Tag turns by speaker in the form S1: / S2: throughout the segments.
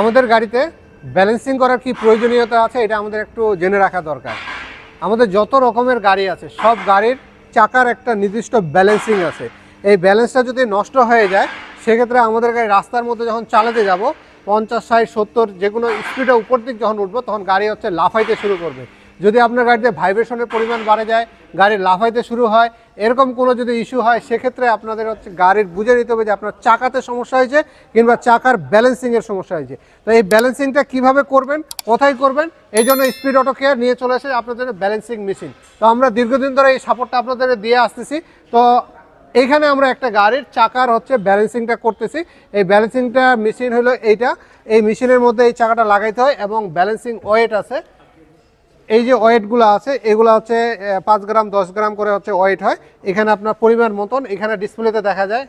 S1: আমাদের গাড়িতে ব্যালেন্সিং করার কি প্রয়োজনীয়তা আছে, এটা আমাদের একটু জেনে রাখা দরকার। আমাদের যত রকমের গাড়ি আছে, সব গাড়ির চাকার একটা নির্দিষ্ট ব্যালেন্সিং আছে। এই ব্যালেন্সটা যদি নষ্ট হয়ে যায়, সেক্ষেত্রে আমাদের গাড়ি রাস্তার মধ্যে যখন চালাতে যাব, পঞ্চাশ, ষাট, সত্তর যে কোনো স্পিডে উপর দিক যখন উঠবো, তখন গাড়ি হচ্ছে লাফাইতে শুরু করবে। যদি আপনার গাড়িতে ভাইব্রেশনের পরিমাণ বাড়ে যায়, গাড়ি লাফাইতে শুরু হয় এরকম কোনো যদি ইস্যু হয়, সেক্ষেত্রে আপনাদের হচ্ছে গাড়ির বুঝে নিতে হবে যে আপনার চাকাতে সমস্যা হয়েছে কিংবা চাকার ব্যালেন্সিংয়ের সমস্যা হয়েছে। তো এই ব্যালেন্সিংটা কীভাবে করবেন, কোথায় করবেন, এই জন্য স্পিড অটো কেয়ার নিয়ে চলে এসে আপনাদের ব্যালেন্সিং মেশিন তো আমরা দীর্ঘদিন ধরে এই সাপোর্টটা আপনাদের দিয়ে আসতেছি। তো এইখানে আমরা একটা গাড়ির চাকার হচ্ছে ব্যালেন্সিংটা করতেছি। এই ব্যালেন্সিংটা মেশিন হলো এইটা। এই মেশিনের মধ্যে এই চাকাটা লাগাইতে হয় এবং ব্যালেন্সিং ওয়েট আছে। এই যে ওয়েটগুলো আছে, এগুলো হচ্ছে পাঁচ গ্রাম, দশ গ্রাম করে হচ্ছে ওয়েট হয়। এখানে আপনার পরিমাণ মতন, এখানে ডিসপ্লেতে দেখা যায়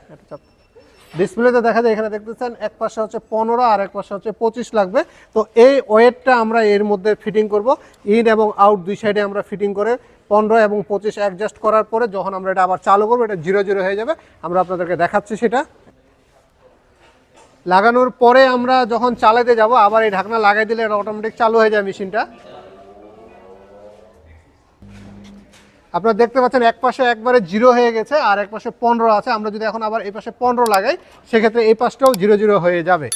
S1: ডিসপ্লেতে দেখা যায়, এখানে দেখতেছেন, এক পাশে হচ্ছে পনেরো আর এক পাশে হচ্ছে পঁচিশ লাগবে। তো এই ওয়েটটা আমরা এর মধ্যে ফিটিং করব। ইন এবং আউট দুই সাইডে আমরা ফিটিং করে পনেরো এবং পঁচিশ অ্যাডজাস্ট করার পরে যখন আমরা এটা আবার চালু করব, এটা জিরো জিরো হয়ে যাবে। আমরা আপনাদেরকে দেখাচ্ছি সেটা। লাগানোর পরে আমরা যখন চালাতে যাব, আবার এই ঢাকনা লাগাই দিলে এটা অটোমেটিক চালু হয়ে যায় মেশিনটা। আপনারা দেখতে পাচ্ছেন এক পাশে একবারে জিরো হয়ে গেছে আর এক পাশে পনেরো আছে। আমরা যদি এখন আবার এই পাশে পনেরো লাগাই, সেক্ষেত্রে এই পাশটাও জিরো জিরো হয়ে যাবে।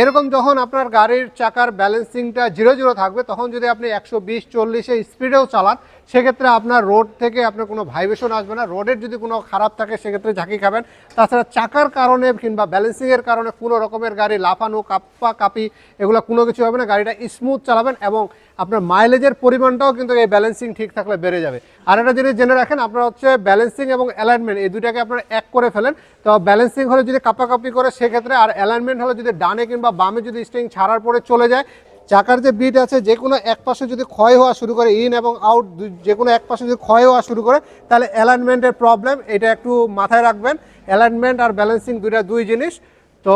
S1: এরকম যখন আপনার গাড়ির চাকার ব্যালেন্সিংটা জিরো জিরো থাকবে, তখন যদি আপনি একশো বিশ, চল্লিশে স্পিডেও চালান, সেক্ষেত্রে আপনার রোড থেকে আপনার কোনো ভাইব্রেশন আসবে না। রোডের যদি কোনো খারাপ থাকে, সেক্ষেত্রে ঝাঁকি খাবেন। তাছাড়া চাকার কারণে কিংবা ব্যালেন্সিংয়ের কারণে কোনো রকমের গাড়ি লাফানো কাপ্পা কাপি, এগুলো কোনো কিছু হবে না। গাড়িটা স্মুথ চালাবেন এবং আপনার মাইলেজের পরিমাণটাও কিন্তু এই ব্যালেন্সিং ঠিক থাকলে বেড়ে যাবে। আর একটা জিনিস জেনে রাখেন, আপনার হচ্ছে ব্যালেন্সিং এবং অ্যালাইনমেন্ট এই দুটাকে আপনার এক করে ফেলেন। তো ব্যালেন্সিং হলে যদি কাপাকাপি করে, সেক্ষেত্রে আর অ্যালাইনমেন্ট হলে যদি ডানে কিংবা বামে যদি স্টিং ছাড়ার পরে চলে যায়, চাকার যে বিট আছে, যে কোনো এক পাশে যদি ক্ষয় হওয়া শুরু করে ইন এবং আউট যে কোনো এক পাশে যদি ক্ষয় হওয়া শুরু করে, তাহলে অ্যালাইনমেন্টের প্রবলেম এটা একটু মাথায় রাখবেন। অ্যালাইনমেন্ট আর ব্যালেন্সিং দুইটা দুই জিনিস। তো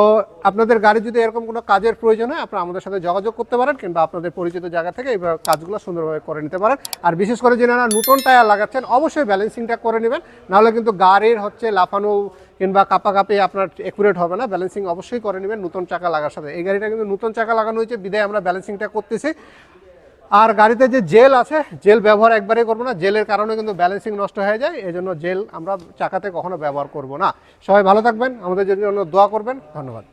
S1: আপনাদের গাড়ি যদি এরকম কোনো কাজের প্রয়োজন হয়, আপনারা আমাদের সাথে যোগাযোগ করতে পারেন কিংবা আপনাদের পরিচিত জায়গা থেকে এই কাজগুলো সুন্দরভাবে করে নিতে পারেন। আর বিশেষ করে যারা নতুন টায়ার লাগাচ্ছেন, অবশ্যই ব্যালেন্সিংটা করে নেবেন। নাহলে কিন্তু গাড়ির হচ্ছে লাফানো কিংবা কাপাকাপি আপনার একুরেট হবে না। ব্যালেন্সিং অবশ্যই করে নেবেন নতুন চাকা লাগার সাথে। এই গাড়িটা কিন্তু নতুন চাকা লাগানো হয়েছে, বিদায় আমরা ব্যালেন্সিংটা করতেছি। আর গাড়িতে যে জেল আছে, জেল ব্যবহার একবারে করব না। জেলের কারণে কিন্তু ব্যালেন্সিং নষ্ট হয়ে যায় এই জন্য জেল আমরা চাকাতে কখনো ব্যবহার করব না। সবাই ভালো থাকবেন, আমাদের জন্য দোয়া করবেন। ধন্যবাদ।